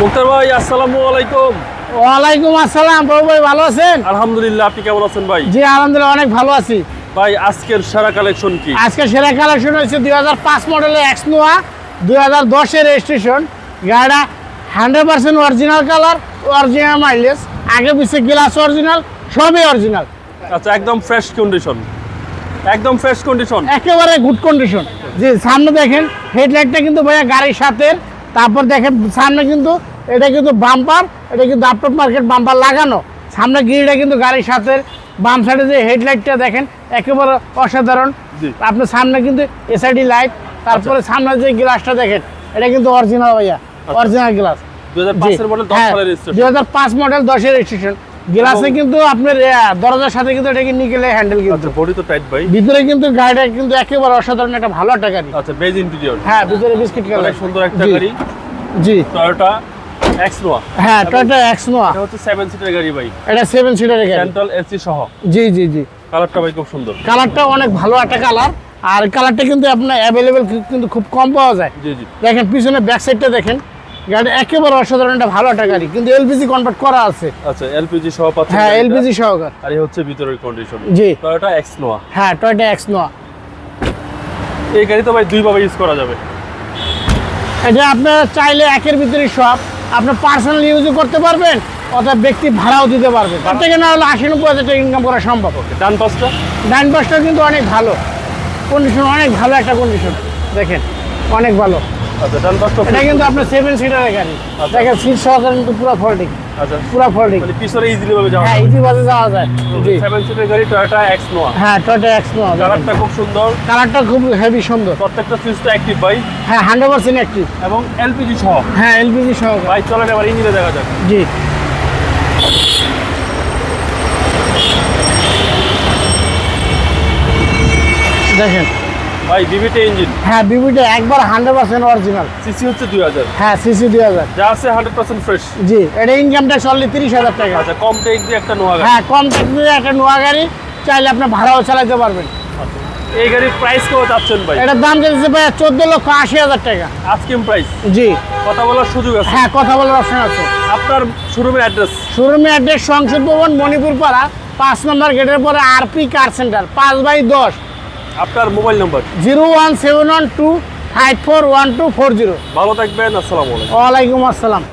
মুক্তার ভাই আসসালামু আলাইকুম। ওয়ালাইকুম আসসালাম বাবু ভাই ভালো আছেন? আলহামদুলিল্লাহ আপনি কেমন আছেন ভাই? জি আলহামদুলিল্লাহ অনেক ভালো আছি। ভাই আজকের সেরা কালেকশন কি? আজকে সেরা কালেকশন হচ্ছে দুই হাজার পাঁচ মডেলের এক্স নোয়া দুই হাজার দশের রেজিস্ট্রেশন গাড়িটা hundred percent original colour original mileage আগে পিছিয়ে গ্লাস অরিজিনাল সবই অরিজিনাল আচ্ছা একদম ফ্রেশ কন্ডিশন একদম ফ্রেশ কন্ডিশন একেবারে গুড কন্ডিশন জি সামনে দেখেন হেডলাইটটা কিন্তু ভাইয়া গাড়ির সাথে তারপর দেখেন সামনে কিন্তু এটা কিন্তু বাম্পার এটা কিন্তু আফটার মার্কেট বাম্পার লাগানো। সামনে গিরিটা কিন্তু গাড়ির সাথে। বাম সাইডে যে হেডলাইটটা দেখেন একেবারে অসাধারণ। আপনার সামনে কিন্তু এসআইডি লাইট তারপরে সামনে যে গ্লাসটা দেখেন এটা কিন্তু অরিজিনাল ভাইয়া অরিজিনাল গ্লাস দুই হাজার পাঁচ মডেল দশের রেজিস্ট্রেশন গ্লাসে কিন্তু আপনার দরজার সাথে কিন্তু এটাকে নিকেলে হ্যান্ডেল কিন্তু। আচ্ছা বডি তো টাইট ভাই। ভিতরে কিন্তু গাড়িটা কিন্তু একেবারে অসাধারণ একটা ভালো একটা গাড়ি। আচ্ছা বেজ ইন্টেরিয়র হ্যাঁ ভিতরে বিস্কিট কালার সুন্দর একটা গাড়ি। জি। টয়োটা হ্যাঁ টয়টা এক্স নোয়া এটা হচ্ছে সিটার গাড়ি ভাই। এটা গাড়ি। সেন্ট্রাল এসি সহ। জি জি জি। কালারটা ভাই খুব সুন্দর। কালারটা অনেক ভালো একটা কালার আর কালারটা কিন্তু আপনার অ্যাভেলেবেল কিন্তু খুব কম পাওয়া যায়। জি জি। দেখেন পিছনে ব্যাক সাইডটা দেখেন। গাড়ি একেবারে অসাধারণ একটা ভালো একটা গাড়ি। কিন্তু এলপিজি কনভার্ট করা আছে। আচ্ছা এলপিজি সহ পাচ্ছেন হ্যাঁ এলপিজি সহকার। আর এই হচ্ছে ভিতরের কন্ডিশন জি। টয়োটা এক্স নোয়া হ্যাঁ টয়টা এক্স নোয়া এই গাড়ি তো ভাই দুইভাবে ইউজ করা যাবে। এটা আপনার চাইলে একের ভিতরে সব। আপনার পার্সোনাল ইউজও করতে পারবেন অর্থাৎ ব্যক্তি ভাড়াও দিতে পারবেন। তার থেকে না হলে আশি নব্বই হাজার টাকা ইনকাম করা সম্ভব ডান পাশটা? ডান পাশটা কিন্তু অনেক ভালো। কন্ডিশন অনেক ভালো একটা কন্ডিশন দেখেন অনেক ভালো। আচ্ছা ডান পাশটা এটা কিন্তু আপনার সেভেন সিটারের গাড়ি। আচ্ছা। দেখেন সিট সহকারে কিন্তু পুরো ফোল্ডিং আচ্ছা। পুরো ফোল্ডিং মানে পিছনে ইজিলি ভাবে যাওয়া হ্যাঁ ইজি যাওয়া যায়। জি। গাড়ি টয়োটা এক্স নোয়া হ্যাঁ টয়টা এক্স নো কালারটা খুব সুন্দর। কালারটা খুব হেভি সুন্দর। প্রত্যেকটা সুইচটা অ্যাক্টিভ ভাই। হ্যাঁ হান্ড্রেড পার্সেন্ট অ্যাক্টিভ এবং এলপিজি সহ। হ্যাঁ এলপিজি সহকারে ভাই চলেন এবার ইঞ্জিনে দেখা যাক। জি। দেখেন ভাই বিবিটি ইঞ্জিন হ্যাঁ বিবিটা একবার হান্ড্রেড পার্সেন্ট অরিজিনাল সিসি হচ্ছে দুই হাজার। হ্যাঁ সিসি দুই হাজার। যা আছে হান্ড্রেড পার্সেন্ট ফ্রেশ জি এটা ইনকাম ট্যাক্স অনলি তিরিশ হাজার টাকা। আচ্ছা কম টেক দিয়ে একটা নোয়া গাড়ি। হ্যাঁ কম ট্যাক্সে একটা নোয়া গাড়ি চাইলে আপনি ভাড়াও চালাতে পারবেন। আচ্ছা। এই গাড়ির প্রাইস কেউ চাচ্ছেন ভাই? এটার দাম যাচ্ছে ভাই চোদ্দ লক্ষ আশি হাজার টাকা। আজকিম প্রাইস জি। কথা বলার সুযোগ আছে? হ্যাঁ কথা বলার অপশন আছে। আপনার শোরুমের অ্যাড্রেস শোরুমে অ্যাড্রেস সংসদ ভবন মণিপুর পাড়া পাঁচ নম্বর গেটের পরে আরপি কার সেন্টার পাঁচ বাই দশ। আপনার mobile number? Zero one seven one two five four one two four zero. ভালো থাকবেন আসসালামু আলাইকুম। ওয়ালাইকুম আসসালাম।